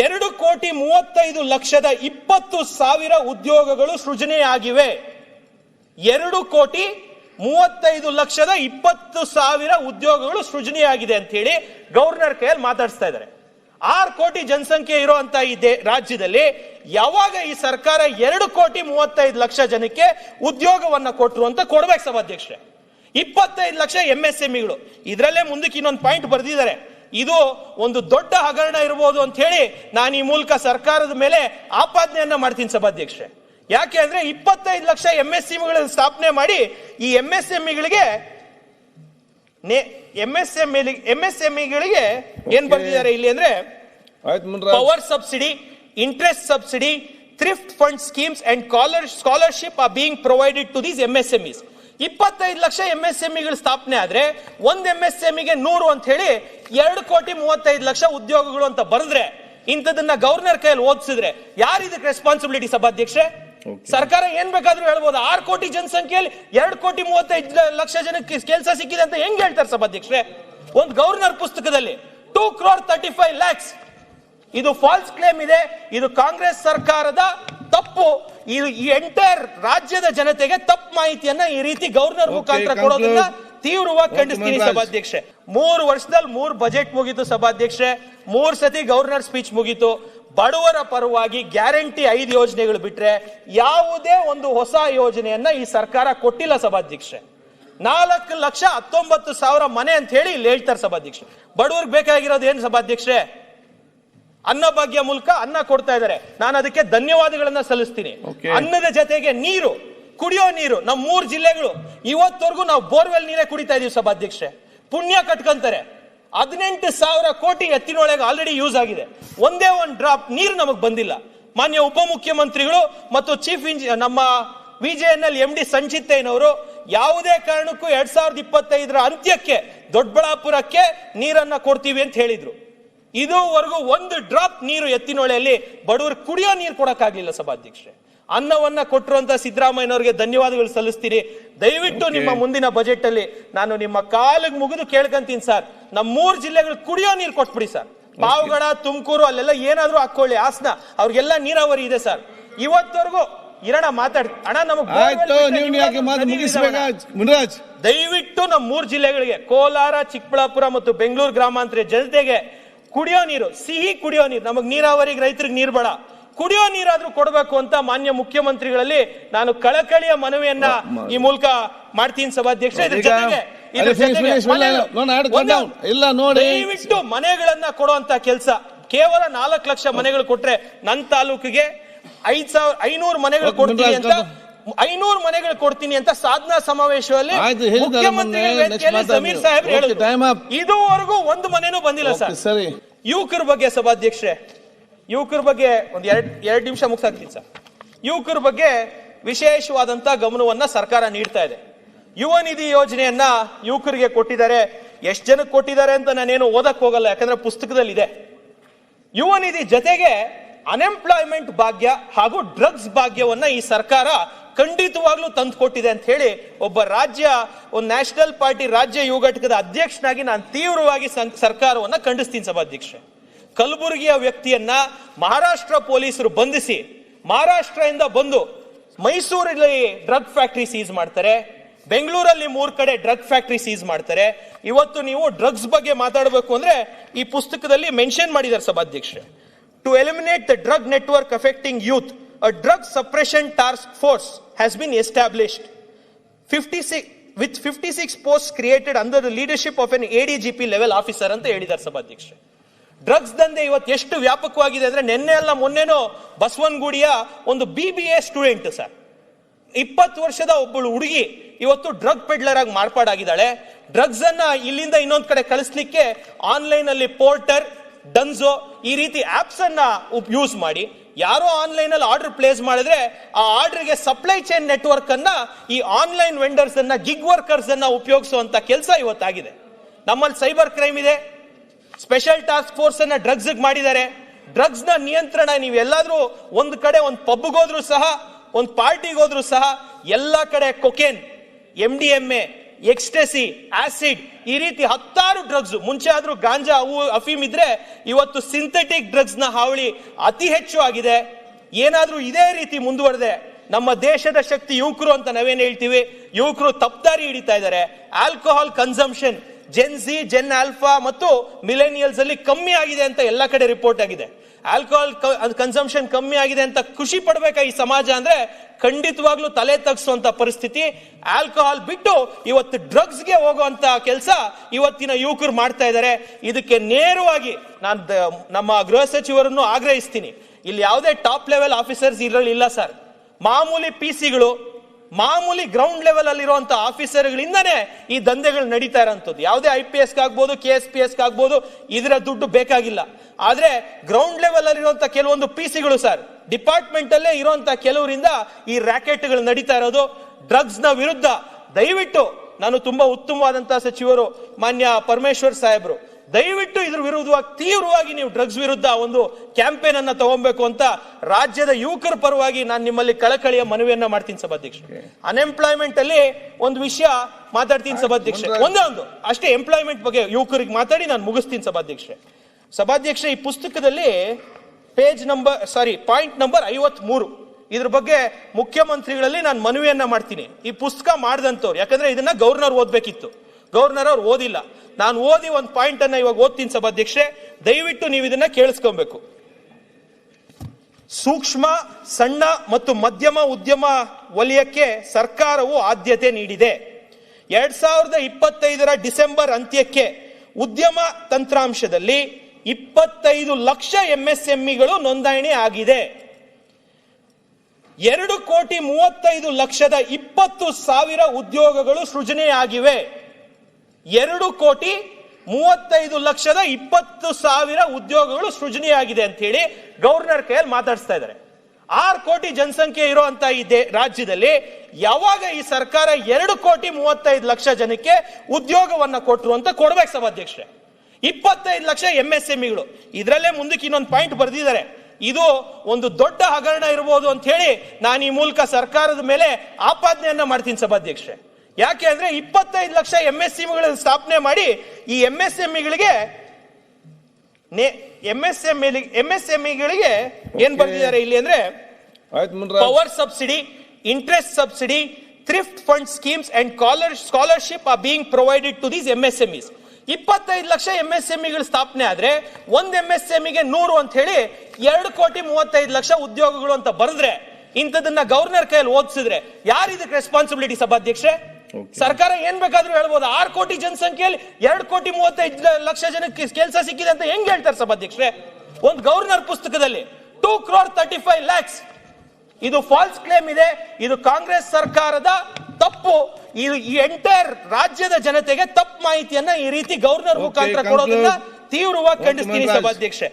ಎರಡು ಕೋಟಿ ಮೂವತ್ತೈದು ಲಕ್ಷದ ಇಪ್ಪತ್ತು ಸಾವಿರ ಉದ್ಯೋಗಗಳು ಸೃಜನೆಯಾಗಿವೆ. ಎರಡು ಕೋಟಿ ಮೂವತ್ತೈದು ಲಕ್ಷದ ಇಪ್ಪತ್ತು ಸಾವಿರ ಉದ್ಯೋಗಗಳು ಸೃಜನೆಯಾಗಿದೆ ಅಂತ ಹೇಳಿ ಗವರ್ನರ್ ಕೈಯಲ್ಲಿ ಮಾತಾಡಿಸ್ತಾ ಇದ್ದಾರೆ. ಆರು ಕೋಟಿ ಜನಸಂಖ್ಯೆ ಇರುವಂತ ಈ ರಾಜ್ಯದಲ್ಲಿ ಯಾವಾಗ ಈ ಸರ್ಕಾರ ಎರಡು ಕೋಟಿ ಮೂವತ್ತೈದು ಲಕ್ಷ ಜನಕ್ಕೆ ಉದ್ಯೋಗವನ್ನ ಕೊಟ್ಟರು ಅಂತ ಕೊಡ್ಬೇಕು ಸಭಾಧ್ಯಕ್ಷರೇ. ಇಪ್ಪತ್ತೈದು ಲಕ್ಷ ಎಂ ಎಸ್ ಎಂಇಗಳು ಇದರಲ್ಲೇ ಮುಂದಕ್ಕೆ ಇನ್ನೊಂದು ಪಾಯಿಂಟ್ ಬರೆದಿದ್ದಾರೆ. ಇದು ಒಂದು ದೊಡ್ಡ ಹಗರಣ ಇರಬಹುದು ಅಂತ ಹೇಳಿ ನಾನು ಈ ಮೂಲಕ ಸರ್ಕಾರದ ಮೇಲೆ ಆಪಾದನೆಯನ್ನ ಮಾಡ್ತೀನಿ ಸಭಾಧ್ಯಕ್ಷರೇ. ಯಾಕೆ ಅಂದ್ರೆ ಇಪ್ಪತ್ತೈದು ಲಕ್ಷ ಎಂ ಎಸ್ ಸ್ಥಾಪನೆ ಮಾಡಿ ಈ M S ಎಂಇಗಳಿಗೆ M S M M S ಎಂಇಗಳಿಗೆ ಏನ್ ಬರ್ದಿದ್ದಾರೆ ಇಲ್ಲಿ ಅಂದ್ರೆ power subsidy interest subsidy thrift fund schemes and collar scholarship are being provided to these M S MEs ಇಪ್ಪತ್ತೈದು ಲಕ್ಷ ಎಂ ಎಸ್ ಎಂಇಗಳು ಸ್ಥಾಪನೆ ಆದ್ರೆ ಒಂದ್ ಎಂ ಎಸ್ ಎಂಇಗೆ ನೂರು ಅಂತ ಹೇಳಿ ಎರಡು ಕೋಟಿ ಮೂವತ್ತೈದು ಲಕ್ಷ ಉದ್ಯೋಗಗಳು ಅಂತ ಬರೆದ್ರೆ ಇಂಥದನ್ನ ಗವರ್ನರ್ ಕೈಯಲ್ಲಿ ಓದಿಸಿದ್ರೆ ಯಾರು ಇದಕ್ಕೆ ರೆಸ್ಪಾನ್ಸಿಬಿಲಿಟಿ ಸಭಾಧ್ಯಕ್ಷರೇ? ಸರ್ಕಾರ ಏನ್ ಬೇಕಾದ್ರೂ ಹೇಳ್ಬೋದು. ಆರು ಕೋಟಿ ಜನಸಂಖ್ಯೆಯಲ್ಲಿ ಎರಡು ಕೋಟಿ ಮೂವತ್ತೈದು ಲಕ್ಷ ಜನಕ್ಕೆ ಕೆಲಸ ಸಿಕ್ಕಿದೆ ಅಂತ ಹೆಂಗ್ ಹೇಳ್ತಾರೆ ಸಭಾಧ್ಯಕ್ಷರೇ? ಒಂದು ಗವರ್ನರ್ ಪುಸ್ತಕದಲ್ಲಿ two crore thirty five lakhs ಇದು ಫಾಲ್ಸ್ ಕ್ಲೇಮ್ ಇದೆ. ಇದು ಕಾಂಗ್ರೆಸ್ ಸರ್ಕಾರದ ತಪ್ಪು. ಇದು ಈ ಎಂಟೈರ್ ರಾಜ್ಯದ ಜನತೆಗೆ ತಪ್ಪು ಮಾಹಿತಿಯನ್ನ ಈ ರೀತಿ ಗವರ್ನರ್ ಮುಖಾಂತರ. ಕೊಡೋದನ್ನ ತೀವ್ರವಾಗಿ ಖಂಡಿಸ್ತೀನಿ ಸಭಾಧ್ಯಕ್ಷೆ. ಮೂರು ವರ್ಷದಲ್ಲಿ ಮೂರು ಬಜೆಟ್ ಮುಗೀತು ಸಭಾಧ್ಯಕ್ಷೆ. ಮೂರ್ ಸತಿ ಗವರ್ನರ್ ಸ್ಪೀಚ್ ಮುಗೀತು. ಬಡವರ ಪರವಾಗಿ ಗ್ಯಾರಂಟಿ ಐದು ಯೋಜನೆಗಳು ಬಿಟ್ರೆ ಯಾವುದೇ ಒಂದು ಹೊಸ ಯೋಜನೆಯನ್ನ ಈ ಸರ್ಕಾರ ಕೊಟ್ಟಿಲ್ಲ ಸಭಾಧ್ಯಕ್ಷೆ. ನಾಲ್ಕು ಲಕ್ಷ ಹತ್ತೊಂಬತ್ತು ಸಾವಿರ ಮನೆ ಅಂತ ಹೇಳಿ ಇಲ್ಲಿ ಹೇಳ್ತಾರೆ ಸಭಾಧ್ಯಕ್ಷೆ. ಬಡವರಿಗೆ ಬೇಕಾಗಿರೋದು ಏನು ಸಭಾಧ್ಯಕ್ಷೆ? ಅನ್ನ ಭಾಗ್ಯ ಮೂಲಕ ಅನ್ನ ಕೊಡ್ತಾ ಇದ್ದಾರೆ. ನಾನು ಅದಕ್ಕೆ ಧನ್ಯವಾದಗಳನ್ನ ಸಲ್ಲಿಸ್ತೀನಿ. ಅನ್ನದ ಜೊತೆಗೆ ನೀರು ಕುಡಿಯೋ ನೀರು ನಮ್ಮ ಮೂರು ಜಿಲ್ಲೆಗಳು ಇವತ್ತವರೆಗೂ ನಾವು ಬೋರ್ವೆಲ್ ನೀರೇ ಕುಡಿತಾ ಇದೀವಿ ಸಭಾಧ್ಯಕ್ಷೆ ಪುಣ್ಯ ಕಟ್ಕೊಂತಾರೆ. ಹದಿನೆಂಟು ಸಾವಿರ ಕೋಟಿ ಎತ್ತಿನೊಳಗೆ ಆಲ್ರೆಡಿ ಯೂಸ್ ಆಗಿದೆ. ಒಂದೇ ಒಂದು ಡ್ರಾಪ್ ನೀರು ನಮಗೆ ಬಂದಿಲ್ಲ. ಮಾನ್ಯ ಉಪಮುಖ್ಯಮಂತ್ರಿಗಳು ಮತ್ತು ಚೀಫ್ ಇಂಜಿ ನಮ್ಮ ವಿಜೆಎನ್ಎಲ್ ಎಂ ಡಿ ಸಂಚಿತ್ತಯ್ಯನವರು ಯಾವುದೇ ಕಾರಣಕ್ಕೂ ಎರಡ್ ಸಾವಿರದ ಇಪ್ಪತ್ತೈದರ ಅಂತ್ಯಕ್ಕೆ ದೊಡ್ಡಬಳ್ಳಾಪುರಕ್ಕೆ ನೀರನ್ನ ಕೊಡ್ತೀವಿ ಅಂತ ಹೇಳಿದ್ರು. ಇದುವರೆಗೂ ಒಂದು ಡ್ರಾಪ್ ನೀರು ಎತ್ತಿನೊಳೆಯಲ್ಲಿ ಬಡವರು ಕುಡಿಯೋ ನೀರು ಕೊಡಕ್ಕಾಗ್ಲಿಲ್ಲ ಸಭಾಧ್ಯಕ್ಷರೇ. ಅನ್ನವನ್ನ ಕೊಟ್ಟಿರುವಂತ ಸಿದ್ದರಾಮಯ್ಯನವರಿಗೆ ಧನ್ಯವಾದಗಳು ಸಲ್ಲಿಸ್ತೀನಿ. ದಯವಿಟ್ಟು ನಿಮ್ಮ ಮುಂದಿನ ಬಜೆಟ್ ಅಲ್ಲಿ ನಾನು ನಿಮ್ಮ ಕಾಲಿಗೆ ಮುಗಿದು ಕೇಳ್ಕಂತೀನಿ ಸರ್. ನಮ್ಮ ಮೂರು ಜಿಲ್ಲೆಗಳು ಕುಡಿಯೋ ನೀರು ಕೊಟ್ಬಿಡಿ ಸರ್. ಪಾವಗಡ ತುಮಕೂರು ಅಲ್ಲೆಲ್ಲ ಏನಾದ್ರೂ ಹಾಕೊಳ್ಳಿ ಹಾಸನ ಅವ್ರಿಗೆಲ್ಲ ನೀರಾವರಿ ಇದೆ ಸರ್. ಇವತ್ತವರೆಗೂ ಇರೋಣ ಮಾತಾಡಿ ಅಣ್ಣ ನಮಗೆ ದಯವಿಟ್ಟು ನಮ್ಮ ಮೂರು ಜಿಲ್ಲೆಗಳಿಗೆ ಕೋಲಾರ ಚಿಕ್ಕಬಳ್ಳಾಪುರ ಮತ್ತು ಬೆಂಗಳೂರು ಗ್ರಾಮಾಂತರ ಜನತೆಗೆ ಕುಡಿಯೋ ನೀರು ಸಿಹಿ ಕುಡಿಯೋ ನೀರು. ನಮಗೆ ನೀರಾವರಿಗೆ ರೈತರಿಗೆ ನೀರು ಬೇಡ. ಕುಡಿಯೋ ನೀರಾದ್ರೂ ಕೊಡಬೇಕು ಅಂತ ಮಾನ್ಯ ಮುಖ್ಯಮಂತ್ರಿಗಳಲ್ಲಿ ನಾನು ಕಳಕಳಿಯ ಮನವಿಯನ್ನ ಈ ಮೂಲಕ ಮಾಡ್ತೀನಿ ಸಭಾಧ್ಯಕ್ಷ. ಇದ್ರ ಜೊತೆಗೆ ಇಲ್ಲ, ನೋಡಿ. ದಯವಿಟ್ಟು ಮನೆಗಳನ್ನ ಕೊಡುವಂತ ಕೆಲಸ. ಕೇವಲ ನಾಲ್ಕು ಲಕ್ಷ ಮನೆಗಳು ಕೊಟ್ರೆ ನನ್ನ ತಾಲೂಕಿಗೆ ಐದ್ ಸಾವಿರ ಐನೂರು ಮನೆಗಳು ಕೊಡ್ತೀನಿ ಅಂತ ಐನೂರು ಮನೆಗಳು ಕೊಡ್ತೀನಿ ಅಂತ ಸಾಧನಾ ಸಮಾವೇಶದಲ್ಲಿ ಮುಖ್ಯಮಂತ್ರಿ ಸಮೀರ್ ಸಾಹೇಬ್ ಹೇಳಿದ್ರು ಇದುವರೆಗೂ ಒಂದು ಮನೆನೂ ಬಂದಿಲ್ಲ ಸರ್. ಸರಿ. ಯುವಕರ ಬಗ್ಗೆ ಸಭಾಧ್ಯಕ್ಷರೇ ಯುವಕರ ಬಗ್ಗೆ ಒಂದ್ ಎರಡ್ ಎರಡ್ ನಿಮಿಷ ಮುಗಿಸಾಕ್ತೀನಿ ಸರ್. ಯುವಕರ ಬಗ್ಗೆ ವಿಶೇಷವಾದಂತ ಗಮನವನ್ನ ಸರ್ಕಾರ ನೀಡ್ತಾ ಇದೆ. ಯುವ ನಿಧಿ ಯೋಜನೆಯನ್ನ ಯುವಕರಿಗೆ ಕೊಟ್ಟಿದ್ದಾರೆ. ಎಷ್ಟು ಜನಕ್ಕೆ ಕೊಟ್ಟಿದ್ದಾರೆ ಅಂತ ನಾನೇನು ಓದಕ್ ಹೋಗಲ್ಲ ಯಾಕಂದ್ರೆ ಪುಸ್ತಕದಲ್ಲಿ ಇದೆ ಯುವ ನಿಧಿ ಜೊತೆಗೆ ಅನ್ಎಂಪ್ಲಾಯ್ಮೆಂಟ್ ಭಾಗ್ಯ ಹಾಗೂ ಡ್ರಗ್ಸ್ ಭಾಗ್ಯವನ್ನ ಈ ಸರ್ಕಾರ ಖಂಡಿತವಾಗ್ಲೂ ತಂದು ಕೊಟ್ಟಿದೆ ಅಂತ ಹೇಳಿ ಒಬ್ಬ ರಾಜ್ಯ, ಒಂದು ನ್ಯಾಷನಲ್ ಪಾರ್ಟಿ ರಾಜ್ಯ ಯುವ ಘಟಕದ ಅಧ್ಯಕ್ಷನಾಗಿ ನಾನು ತೀವ್ರವಾಗಿ ಸರ್ಕಾರವನ್ನು ಖಂಡಿಸ್ತೀನಿ ಸಭಾಧ್ಯಕ್ಷೆ ಕಲಬುರಗಿಯ ವ್ಯಕ್ತಿಯನ್ನ ಮಹಾರಾಷ್ಟ್ರ ಪೊಲೀಸರು ಬಂಧಿಸಿ, ಮಹಾರಾಷ್ಟ್ರದಿಂದ ಬಂದು ಮೈಸೂರಲ್ಲಿ ಡ್ರಗ್ ಫ್ಯಾಕ್ಟ್ರಿ ಸೀಸ್ ಮಾಡ್ತಾರೆ, ಬೆಂಗಳೂರಲ್ಲಿ ಮೂರ್ ಕಡೆ ಡ್ರಗ್ ಫ್ಯಾಕ್ಟ್ರಿ ಸೀಸ್ ಮಾಡ್ತಾರೆ. ಇವತ್ತು ನೀವು ಡ್ರಗ್ಸ್ ಬಗ್ಗೆ ಮಾತಾಡಬೇಕು ಅಂದ್ರೆ ಈ ಪುಸ್ತಕದಲ್ಲಿ ಮೆನ್ಷನ್ ಮಾಡಿದ್ದಾರೆ ಸಭಾಧ್ಯಕ್ಷ to eliminate the drug network affecting youth uh drug suppression task force has been established. 56 with 56 posts created under the leadership of an ADGP level officer ಅಂತ ಹೇಳಿದ್ದಾರೆ ಸಭಾಧ್ಯಕ್ಷರೇ. ಡ್ರಗ್ಸ್ ದಂಧೆ ಇವತ್ತು ಎಷ್ಟು ವ್ಯಾಪಕವಾಗಿದೆ ಅಂದ್ರೆ ನಿನ್ನೆ ಅಲ್ಲ, ಮೊನ್ನೆನೋ ಬಸವನಗುಡಿಯ ಒಂದು B B A student sir. ಇಪ್ಪತ್ತು ವರ್ಷದ ಒಬ್ಬಳು ಹುಡುಗಿ ಇವತ್ತು ಡ್ರಗ್ ಪೆಡ್ಲರ್ ಆಗಿ ಮಾರ್ಪಾಡಾಗಿದ್ದಾಳೆ. ಡ್ರಗ್ಸ್ ಅನ್ನ ಇಲ್ಲಿಂದ ಇನ್ನೊಂದು ಕಡೆ ಕಳಿಸ್ಲಿಕ್ಕೆ ಆನ್ಲೈನ್ ಅಲ್ಲಿ ಪೋರ್ಟರ್ ಡನ್ಸೋ ಈ ರೀತಿ ಆಪ್ಸ್ ಅನ್ನ ಯೂಸ್ ಮಾಡಿ. ಯಾರೋ ಆನ್ಲೈನ್ ಅಲ್ಲಿ ಆರ್ಡರ್ ಪ್ಲೇಸ್ ಮಾಡಿದ್ರೆ ಆ ಆರ್ಡರ್ಗೆ ಸಪ್ಲೈ ಚೈನ್ ನೆಟ್ವರ್ಕ್ ಅನ್ನ ಈ ಆನ್ಲೈನ್ ವೆಂಡರ್ಸ್ ಅನ್ನ, ಗಿಗ್ ವರ್ಕರ್ಸ್ ಅನ್ನ ಉಪಯೋಗಿಸುವಂತ ಕೆಲಸ ಇವತ್ತಾಗಿದೆ. ನಮ್ಮಲ್ಲಿ ಸೈಬರ್ ಕ್ರೈಮ್ ಇದೆ. ಸ್ಪೆಷಲ್ ಟಾಸ್ಕ್ ಫೋರ್ಸ್ ಅನ್ನ ಡ್ರಗ್ಸ್ ಮಾಡಿದ್ದಾರೆ. ಡ್ರಗ್ಸ್ನ ನಿಯಂತ್ರಣ ನೀವು ಎಲ್ಲಾದ್ರೂ ಒಂದು ಕಡೆ ಒಂದು ಪಬ್ಗೋದ್ರೂ ಸಹ, ಒಂದು ಪಾರ್ಟಿಗೆ ಹೋದ್ರು ಸಹ, ಎಲ್ಲ ಕಡೆ cocaine M D M A ecstasy acid ಈ ರೀತಿ ಹತ್ತಾರು ಡ್ರಗ್ಸ್ ಮುಂಚೆ ಆದ್ರೂ ಗಾಂಜಾ ಅವು ಅಫೀಮ್ ಇದ್ರೆ ಇವತ್ತು ಸಿಂಥೆಟಿಕ್ ಡ್ರಗ್ಸ್ನ ಹಾವಳಿ ಅತಿ ಹೆಚ್ಚು ಆಗಿದೆ. ಏನಾದರೂ ಇದೇ ರೀತಿ ಮುಂದುವರೆದೆ ನಮ್ಮ ದೇಶದ ಶಕ್ತಿ ಯುವಕರು ಅಂತ ನಾವೇನು ಹೇಳ್ತೀವಿ? ಯುವಕರು ತಪ್ಪದಾರಿ ಹಿಡಿತಾ ಇದ್ದಾರೆ. Alcohol consumption gen Z gen alpha ಮತ್ತು ಮಿಲೇನಿಯಲ್ಸ್ ಅಲ್ಲಿ ಕಮ್ಮಿ ಆಗಿದೆ ಅಂತ ಎಲ್ಲ ಕಡೆ ರಿಪೋರ್ಟ್ ಆಗಿದೆ. ಆಲ್ಕೋಹಾಲ್ ಕನ್ಸಂಪ್ಷನ್ ಕಮ್ಮಿ ಆಗಿದೆ ಅಂತ ಖುಷಿ ಪಡ್ಬೇಕಾ ಈ ಸಮಾಜ ಅಂದ್ರೆ ಖಂಡಿತವಾಗ್ಲೂ ತಲೆ ತಗ್ಸುವಂತ ಪರಿಸ್ಥಿತಿ. ಆಲ್ಕೋಹಾಲ್ ಬಿಟ್ಟು ಇವತ್ತು ಡ್ರಗ್ಸ್ಗೆ ಹೋಗುವಂತ ಕೆಲಸ ಇವತ್ತಿನ ಯುವಕರು ಮಾಡ್ತಾ ಇದ್ದಾರೆ. ಇದಕ್ಕೆ ನೇರವಾಗಿ ನಾನು ನಮ್ಮ ಗೃಹ ಸಚಿವರನ್ನು ಆಗ್ರಹಿಸ್ತೀನಿ. ಇಲ್ಲಿ ಯಾವುದೇ ಟಾಪ್ ಲೆವೆಲ್ ಆಫೀಸರ್ಸ್ ಇರಲಿಲ್ಲ ಸರ್ ಮಾಮೂಲಿ ಪಿ ಸಿಗಳು ಮಾಮೂಲಿ ಗ್ರೌಂಡ್ ಲೆವೆಲ್ ಅಲ್ಲಿರುವಂತ ಆಫೀಸರ್ಗಳಿಂದನೇ ಈ ದಂಧೆಗಳು ನಡೀತಾ ಇರೋಂಥದ್ದು. ಯಾವುದೇ ಐ ಪಿ ಎಸ್ ಆಗ್ಬೋದು ಕೆ ಎಸ್ ಪಿ ಎಸ್ ಆಗ್ಬೋದು, ಇದರ ದುಡ್ಡು ಬೇಕಾಗಿಲ್ಲ. ಆದ್ರೆ ಗ್ರೌಂಡ್ ಲೆವೆಲ್ ಅಲ್ಲಿರುವಂತ ಕೆಲವೊಂದು ಪಿ ಸಿಗಳು ಸರ್ ಡಿಪಾರ್ಟ್ಮೆಂಟ್ ಅಲ್ಲೇ ಇರುವಂತಹ ಕೆಲವರಿಂದ ಈ ರ್ಯಾಕೆಟ್ಗಳು ನಡೀತಾ ಇರೋದು. ಡ್ರಗ್ಸ್ನ ವಿರುದ್ಧ ದಯವಿಟ್ಟು, ನಾನು ತುಂಬಾ ಉತ್ತಮವಾದಂತಹ ಸಚಿವರು, ಮಾನ್ಯ ಪರಮೇಶ್ವರ್ ಸಾಹೇಬ್ರು ದಯವಿಟ್ಟು ಇದ್ರ ವಿರುದ್ಧವಾಗಿ ತೀವ್ರವಾಗಿ ನೀವು ಡ್ರಗ್ಸ್ ವಿರುದ್ಧ ಒಂದು ಕ್ಯಾಂಪೇನ್ ಅನ್ನ ತಗೊಬೇಕು ಅಂತ ರಾಜ್ಯದ ಯುವಕರ ಪರವಾಗಿ ನಾನು ನಿಮ್ಮಲ್ಲಿ ಕಳಕಳಿಯ ಮನವಿಯನ್ನ ಮಾಡ್ತೀನಿ ಸಭಾಧ್ಯಕ್ಷ ಅನ್ಎಂಪ್ಲಾಯ್ಮೆಂಟ್ ಅಲ್ಲಿ ಒಂದು ವಿಷಯ ಮಾತಾಡ್ತೀನಿ ಸಭಾಧ್ಯಕ್ಷ ಒಂದೇ ಒಂದು ಅಷ್ಟೇ ಎಂಪ್ಲಾಯ್ಮೆಂಟ್ ಬಗ್ಗೆ ಯುವಕರಿಗೆ ಮಾತಾಡಿ ನಾನು ಮುಗಿಸ್ತೀನಿ ಸಭಾಧ್ಯಕ್ಷ ಸಭಾಧ್ಯಕ್ಷ ಈ ಪುಸ್ತಕದಲ್ಲಿ page number sorry point number ಐವತ್ ಮೂರು ಇದ್ರ ಬಗ್ಗೆ ಮುಖ್ಯಮಂತ್ರಿಗಳಲ್ಲಿ ನಾನು ಮನವಿಯನ್ನ ಮಾಡ್ತೀನಿ. ಈ ಪುಸ್ತಕ ಮಾಡ್ದಂತವ್ರು ಯಾಕಂದ್ರೆ ಇದನ್ನ ಗವರ್ನರ್ ಓದ್ಬೇಕಿತ್ತು. ಗವರ್ನರ್ ಅವ್ರು ಓದಿಲ್ಲ. ನಾನು ಓದಿ ಒಂದು ಪಾಯಿಂಟ್ ಅನ್ನ ಇವಾಗ ಓದ್ತೀನಿ ಸಭಾಧ್ಯಕ್ಷೆ ದಯವಿಟ್ಟು ನೀವು ಇದನ್ನ ಕೇಳಿಸ್ಕೊಬೇಕು. ಸೂಕ್ಷ್ಮ, ಸಣ್ಣ ಮತ್ತು ಮಧ್ಯಮ ಉದ್ಯಮ ವಲಯಕ್ಕೆ ಸರ್ಕಾರವು ಆದ್ಯತೆ ನೀಡಿದೆ. ಎರಡ್ ಸಾವಿರದ ಇಪ್ಪತ್ತೈದರ ಡಿಸೆಂಬರ್ ಅಂತ್ಯಕ್ಕೆ ಉದ್ಯಮ ತಂತ್ರಾಂಶದಲ್ಲಿ ಇಪ್ಪತ್ತೈದು ಲಕ್ಷ ಎಂಎಸ್ಎಂಇಗಳು ನೋಂದಣಿ ಆಗಿದೆ. ಎರಡು ಕೋಟಿ ಮೂವತ್ತೈದು ಲಕ್ಷದ ಇಪ್ಪತ್ತು ಸಾವಿರ ಉದ್ಯೋಗಗಳು ಸೃಜನೆಯಾಗಿವೆ. ಎರಡು ಕೋಟಿ ಮೂವತ್ತೈದು ಲಕ್ಷದ ಇಪ್ಪತ್ತು ಸಾವಿರ ಉದ್ಯೋಗಗಳು ಸೃಜನೆಯಾಗಿದೆ ಅಂತ ಹೇಳಿ ಗವರ್ನರ್ ಕೈಯಲ್ಲಿ ಮಾತಾಡಿಸ್ತಾ ಇದ್ದಾರೆ. ಆರು ಕೋಟಿ ಜನಸಂಖ್ಯೆ ಇರುವಂತ ಈ ರಾಜ್ಯದಲ್ಲಿ ಯಾವಾಗ ಈ ಸರ್ಕಾರ ಎರಡು ಕೋಟಿ ಮೂವತ್ತೈದು ಲಕ್ಷ ಜನಕ್ಕೆ ಉದ್ಯೋಗವನ್ನ ಕೊಟ್ಟರು ಅಂತ ಕೊಡ್ಬೇಕು ಸಭಾಧ್ಯಕ್ಷರೇ. ಇಪ್ಪತ್ತೈದು ಲಕ್ಷ ಎಂ ಎಸ್ ಎಂಇಗಳು ಇದರಲ್ಲೇ ಮುಂದಕ್ಕೆ ಇನ್ನೊಂದು ಪಾಯಿಂಟ್ ಬರೆದಿದ್ದಾರೆ. ಇದು ಒಂದು ದೊಡ್ಡ ಹಗರಣ ಇರಬಹುದು ಅಂತ ಹೇಳಿ ನಾನು ಈ ಮೂಲಕ ಸರ್ಕಾರದ ಮೇಲೆ ಆಪಾದನೆಯನ್ನ ಮಾಡ್ತೀನಿ ಸಭಾಧ್ಯಕ್ಷರೇ. ಯಾಕೆ ಅಂದ್ರೆ ಇಪ್ಪತ್ತೈದು ಲಕ್ಷ ಎಂ ಎಸ್ ಎಂಗಳನ್ನು ಸ್ಥಾಪನೆ ಮಾಡಿ ಈ M S ಎಂಇಗಳಿಗೆ M S M M S ಎಂಇಗಳಿಗೆ ಏನ್ ಬರ್ದಿದ್ದಾರೆ ಇಲ್ಲಿ ಅಂದ್ರೆ power subsidy interest subsidy thrift fund schemes and collar scholarship are being provided to these M S MEs ಇಪ್ಪತ್ತೈದು ಲಕ್ಷ ಎಂ ಎಸ್ ಎಂಇಗಳು ಸ್ಥಾಪನೆ ಆದ್ರೆ ಒಂದ್ ಎಂ ಎಸ್ ಎಂಇಗೆ ನೂರು ಅಂತ ಹೇಳಿ ಎರಡು ಕೋಟಿ ಮೂವತ್ತೈದು ಲಕ್ಷ ಉದ್ಯೋಗಗಳು ಅಂತ ಬರೆದ್ರೆ ಇಂಥದನ್ನ ಗವರ್ನರ್ ಕೈಯಲ್ಲಿ ಓದಿಸಿದ್ರೆ ಯಾರು ಇದಕ್ಕೆ ರೆಸ್ಪಾನ್ಸಿಬಿಲಿಟಿ ಸಭಾಧ್ಯಕ್ಷೆ Okay. ಸರ್ಕಾರ ಏನ್ ಬೇಕಾದ್ರೂ ಹೇಳ್ಬೋದು. ಆರು ಕೋಟಿ ಜನಸಂಖ್ಯೆಯಲ್ಲಿ ಎರಡು ಕೋಟಿ ಮೂವತ್ತೈದು ಲಕ್ಷ ಜನಕ್ಕೆ ಕೆಲಸ ಸಿಕ್ಕಿದೆ ಅಂತ ಹೆಂಗ್ ಹೇಳ್ತಾರೆ ಸಭಾಧ್ಯಕ್ಷರೇ? ಒಂದು ಗವರ್ನರ್ ಪುಸ್ತಕದಲ್ಲಿ two crore thirty five lakhs ಇದು ಫಾಲ್ಸ್ ಕ್ಲೇಮ್ ಇದೆ. ಇದು ಕಾಂಗ್ರೆಸ್ ಸರ್ಕಾರದ ತಪ್ಪು. ಇದು ಈ ಎಂಟೈರ್ ರಾಜ್ಯದ ಜನತೆಗೆ ತಪ್ಪು ಮಾಹಿತಿಯನ್ನ ಈ ರೀತಿ ಗವರ್ನರ್ ಮುಖಾಂತರ. ಕೊಡೋದನ್ನ ತೀವ್ರವಾಗಿ ಖಂಡಿಸ್ತೀನಿ. ಸಭಾಧ್ಯಕ್ಷೆ